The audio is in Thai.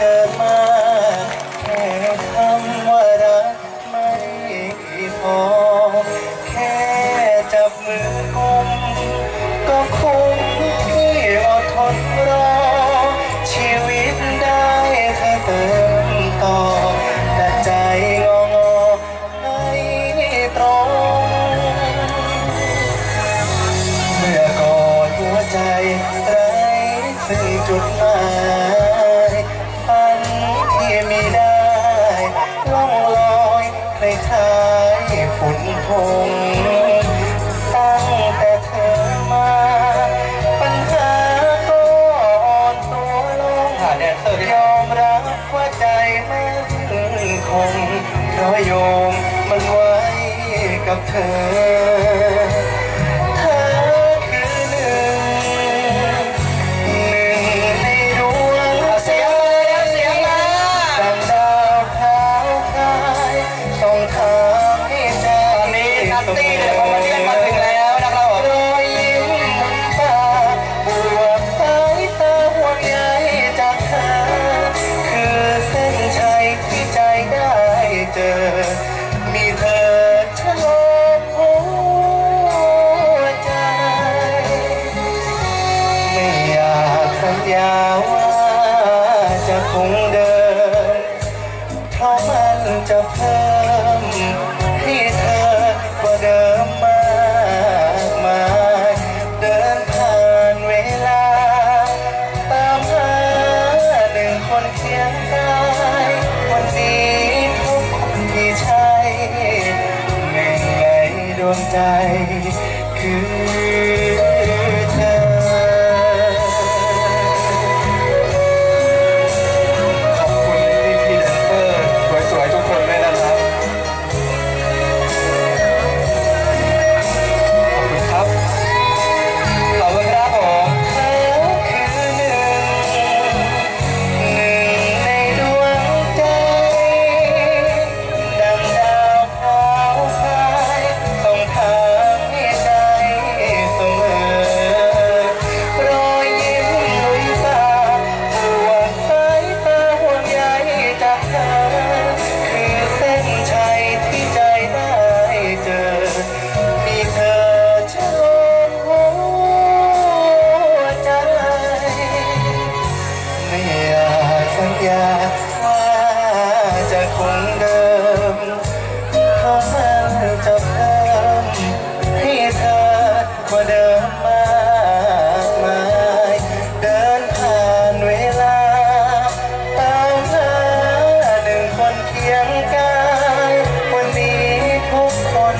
เกิดมาแค่คำว่ารักไม่พอ แค่จับมือกุมก็คงที่อดทนรอ ชีวิตได้เธอเติมต่อแต่ใจงองอไตรง เมื่อกอดหัวใจไรซึ่งจุดหมาย ในชายฝุ่นพงตั้งแต่เธอมา ปัญหาก็อ่อนตัวลงยอมรับว่าใจมันคงเพราะโยมมันไว้กับเธอ ว่าจะคงเดิน เพราะมันจะเพิ่มให้เธอกว่าเดิมมากมายเดินผ่านเวลา ตามหาหนึ่งคนเคียงกายวันนี้ทุกคนที่ใช่หนึ่งในดวงใจคือ อยากว่าจะคงเดิมขอห้ามจะเพิ่มให้เธอกว่าเดิมมากมายเดินผ่านเวลาตามหาหนึ่งคนเคียงกาย วันนี้ทุกคน